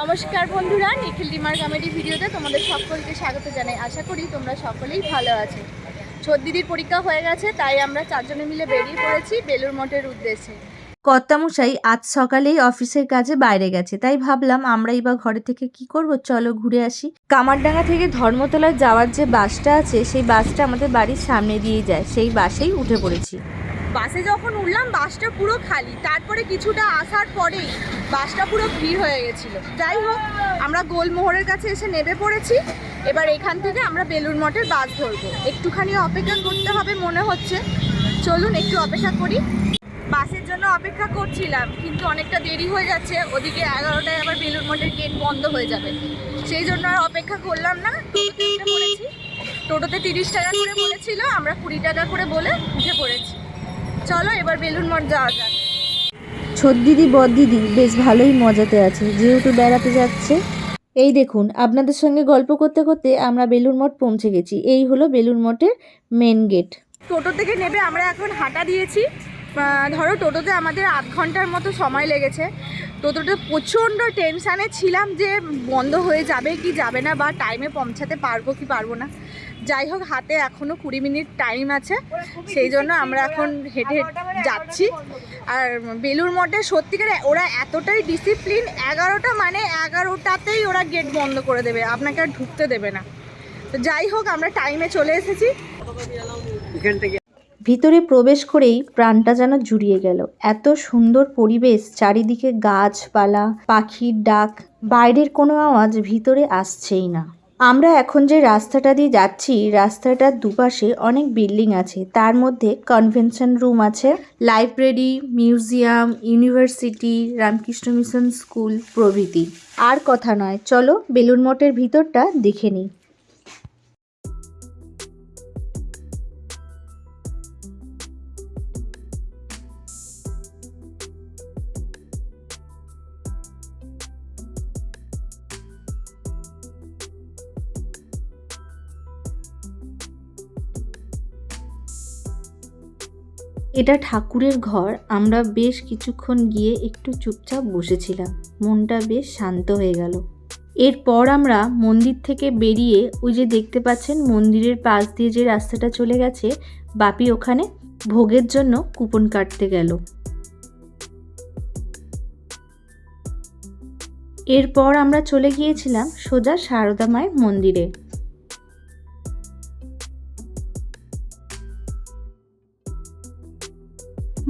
নমস্কার বন্ধুরা, নিখিল dimmer comedy ভিডিওতে তোমাদের সকলকে স্বাগত জানাই। আশা করি তোমরা সকলেই ভালো আছো। ছোট দিদির পরীক্ষা হয়ে গেছে, তাই আমরা চারজনে মিলে বেরিয়ে পড়েছি বেলুর মঠের উদ্দেশ্যে। কর্তামশাই, আজ সকালেই অফিসের কাজে বাইরে গেছে, তাই ভাবলাম আমরাই বা ঘরে থেকে কি করব? চলো ঘুরে আসি। কামারডাঙ্গা থেকে ধর্মতলায় যাওয়ার যে বাসটা আছে, সেই বাসটা আমাদের বাড়ির সামনে দিয়ে যায়, সেই বাসেই উঠে পড়েছি। বাসে যখন উঠলাম, বাসটা পুরো খালি। তারপরে কিছুটা আসার পরেই বাসটা পুরো ভিড় হয়ে গেছিল। যাই হোক, আমরা গোলমোহরের কাছে এসে নেমে পড়েছি। এবার এখান থেকে আমরা বেলুর মঠের বাস ধরবো। একটুখানি অপেক্ষা করতে হবে মনে হচ্ছে। চলুন, একটু অপেক্ষা করি। বাসের জন্য অপেক্ষা করছিলাম, কিন্তু অনেকটা দেরি হয়ে যাচ্ছে। ওদিকে এগারোটায় আবার বেলুর মঠের গেট বন্ধ হয়ে যাবে। সেই জন্য আর অপেক্ষা করলাম না। টোটোতে তিরিশ টাকা করে বলেছিল, আমরা কুড়ি টাকা করে বলে উঠে পড়েছি। চলো এবার বেলুন মঠ যাওয়া যাক। ছোট দিদি বদ দিদি বেশ ভালোই মজাতে আছে যেহেতু বেড়াতে যাচ্ছে। এই দেখুন আপনাদের সঙ্গে গল্প করতে করতে আমরা বেলুর মঠ পৌঁছে গেছি। এই হলো বেলুন মঠের মেন গেট টোটো থেকে নেবে আমরা এখন হাঁটা দিয়েছি। ধরো টোটোতে আমাদের আধ ঘণ্টার মতো সময় লেগেছে। টোটোতে প্রচণ্ড টেনশানে ছিলাম যে বন্ধ হয়ে যাবে কি যাবে না বা টাইমে পৌঁছাতে পারব কি পারব না। যাই হোক, হাতে এখনও কুড়ি মিনিট টাইম আছে। সেই জন্য আমরা এখন হেঁটে হেঁটে যাচ্ছি। আর বেলুর মঠে সত্যিকার ওরা এতটাই ডিসিপ্লিন এগারোটা মানে এগারোটাতেই ওরা গেট বন্ধ করে দেবে। আপনাকে আর ঢুকতে দেবে না। তো যাই হোক, আমরা টাইমে চলে এসেছি। ভিতরে প্রবেশ করেই প্রাণটা যেন জুড়িয়ে গেল। এত সুন্দর পরিবেশ, চারিদিকে গাছপালা, পাখির ডাক, বাইরের কোনো আওয়াজ ভিতরে আসছেই না। আমরা এখন যে রাস্তাটা দিয়ে যাচ্ছি, রাস্তাটার দুপাশে অনেক বিল্ডিং আছে। তার মধ্যে কনভেনশন রুম আছে, library, museum, university, Ramakrishna Mission school প্রভৃতি। আর কথা নয়, চলো বেলুন মঠের ভিতরটা দেখে নিই। এটা ঠাকুরের ঘর। আমরা বেশ কিছুক্ষণ গিয়ে একটু চুপচাপ বসেছিলাম। মনটা বেশ শান্ত হয়ে গেল। এরপর আমরা মন্দির থেকে বেরিয়ে ওই যে দেখতে পাচ্ছেন মন্দিরের পাশ দিয়ে যে রাস্তাটা চলে গেছে, বাপি ওখানে ভোগের জন্য কুপন কাটতে গেল। এরপর আমরা চলে গিয়েছিলাম সোজা সারদা মায়ের মন্দিরে।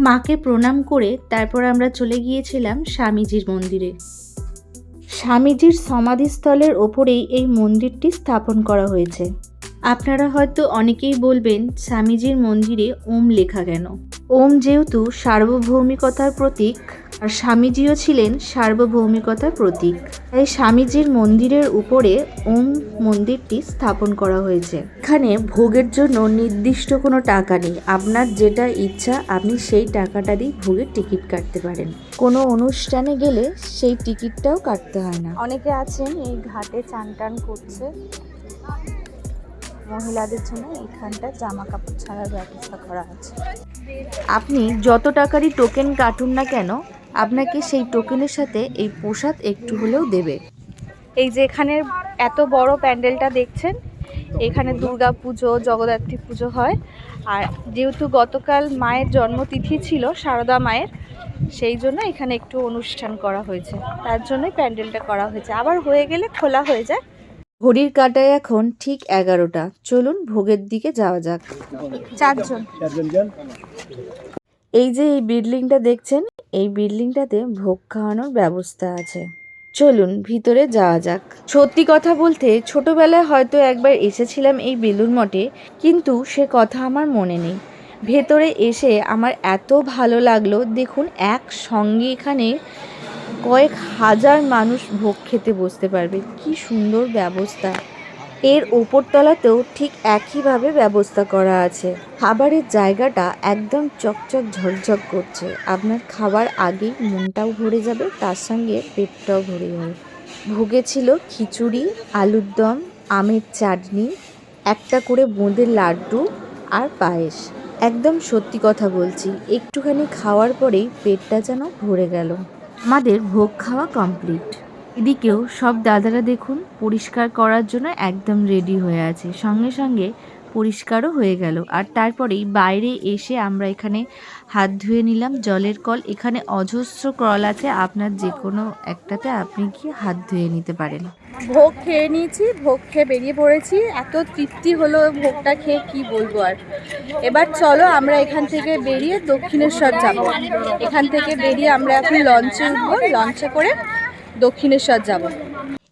মাকে প্রণাম করে তারপর আমরা চলে গিয়েছিলাম স্বামীজির মন্দিরে। স্বামীজির সমাধিস্থলের ওপরেই এই মন্দিরটি স্থাপন করা হয়েছে। আপনারা হয়তো অনেকেই বলবেন, স্বামীজির মন্দিরে ওম লেখা কেন? ওম যেহেতু সার্বভৌমিকতার প্রতীক, আর স্বামীজিও ছিলেন সার্বভৌমিকতার প্রতীক। তাই স্বামীজির মন্দিরের উপরে ওম মন্দিরটি স্থাপন করা হয়েছে। এখানে ভোগের জন্য নির্দিষ্ট কোনো টাকা নেই। আপনার যেটা ইচ্ছা, আপনি সেই টাকাটা দিয়ে ভোগের টিকিট কাটতে পারেন। কোনো অনুষ্ঠানে গেলে সেই টিকিটটাও কাটতে হয় না। অনেকে আছেন, এই ঘাটে চান টান করছে। মহিলাদের জন্য এখানটা জামা কাপড় ছাড়ার ব্যবস্থা করা আছে। আপনি যত টাকারই টোকেন কাটুন না কেন, আপনাকে সেই টোকেনের সাথে এই প্রসাদ একটু হলেও দেবে। এই যে এখানের এত বড় প্যান্ডেলটা দেখছেন, এখানে দুর্গা পুজো, জগদ্ধাত্রী পুজো হয়। আর যেহেতু গতকাল মায়ের জন্মতিথি ছিল, সারদা মায়ের, সেই জন্য এখানে একটু অনুষ্ঠান করা হয়েছে। তার জন্যই প্যান্ডেলটা করা হয়েছে। আবার হয়ে গেলে খোলা হয়ে যায়। ঘড়ির কাটায় এখন ঠিক এগারোটা। চলুন ভোগের দিকে যাওয়া যাক। চারজন। এই যে এই বিল্ডিংটা দেখছেন এই বিল্ডিংটাতে ভোগ খাওয়ানোর ব্যবস্থা আছে। চলুন ভিতরে যাওয়া যাক। সত্যি কথা বলতে ছোটবেলায় হয়তো একবার এসেছিলাম এই বেলুন মঠে কিন্তু সে কথা আমার মনে নেই। ভেতরে এসে আমার এত ভালো লাগল দেখুন এক সঙ্গে এখানে কয়েক হাজার মানুষ ভোগ খেতে বসতে পারবে। কি সুন্দর ব্যবস্থা। এর ওপরতলাতেও ঠিক একইভাবে ব্যবস্থা করা আছে। খাবারের জায়গাটা একদম চকচক ঝকঝক করছে। আপনার খাবার আগেই মনটাও ভরে যাবে, তার সঙ্গে পেটটাও ভরে যাবে। ভোগে ছিল খিচুড়ি, আলুর দম, আমের চাটনি, একটা করে বোঁদের লাড্ডু আর পায়েস। একদম সত্যি কথা বলছি, একটুখানি খাওয়ার পরেই পেটটা যেন ভরে গেল। আমাদের ভোগ খাওয়া কমপ্লিট এদিকেও সব দাদারা দেখুন পরিষ্কার করার জন্য একদম রেডি হয়ে আছে। সঙ্গে সঙ্গে পরিষ্কারও হয়ে গেল। আর তারপরেই বাইরে এসে আমরা এখানে হাত ধুয়ে নিলাম, জলের কল। এখানে অজস্র কল আছে, আপনার যে কোনো একটাতে আপনি গিয়ে হাত ধুয়ে নিতে পারেন। ভোগ খেয়ে নিয়েছি, ভোগ খেয়ে বেরিয়ে পড়েছি। এত তৃপ্তি হলো ভোগটা খেয়ে, কি বলব আর। এবার চলো আমরা এখান থেকে বেরিয়ে দক্ষিণেশ্বর যাব। এখান থেকে বেরিয়ে আমরা এখন লঞ্চে উঠবো। লঞ্চে করে দক্ষিণেশ্বর যাব।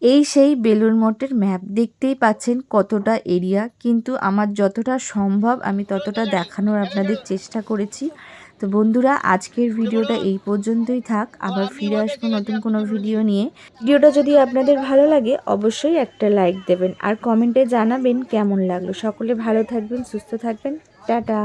এই সেই বেলুর মঠের ম্যাপ দেখতেই পাচ্ছেন কতটা এরিয়া। কিন্তু আমার যতটা সম্ভব আমি ততটা দেখানোর আপনাদের চেষ্টা করেছি। তো বন্ধুরা, আজকের ভিডিওটা এই পর্যন্তই থাক। আবার ফিরে আসব নতুন কোনো ভিডিও নিয়ে। ভিডিওটা যদি আপনাদের ভালো লাগে, অবশ্যই একটা লাইক দেবেন। আর কমেন্টে জানাবেন কেমন লাগল। সকলে ভালো থাকবেন, সুস্থ থাকবেন। টাটা।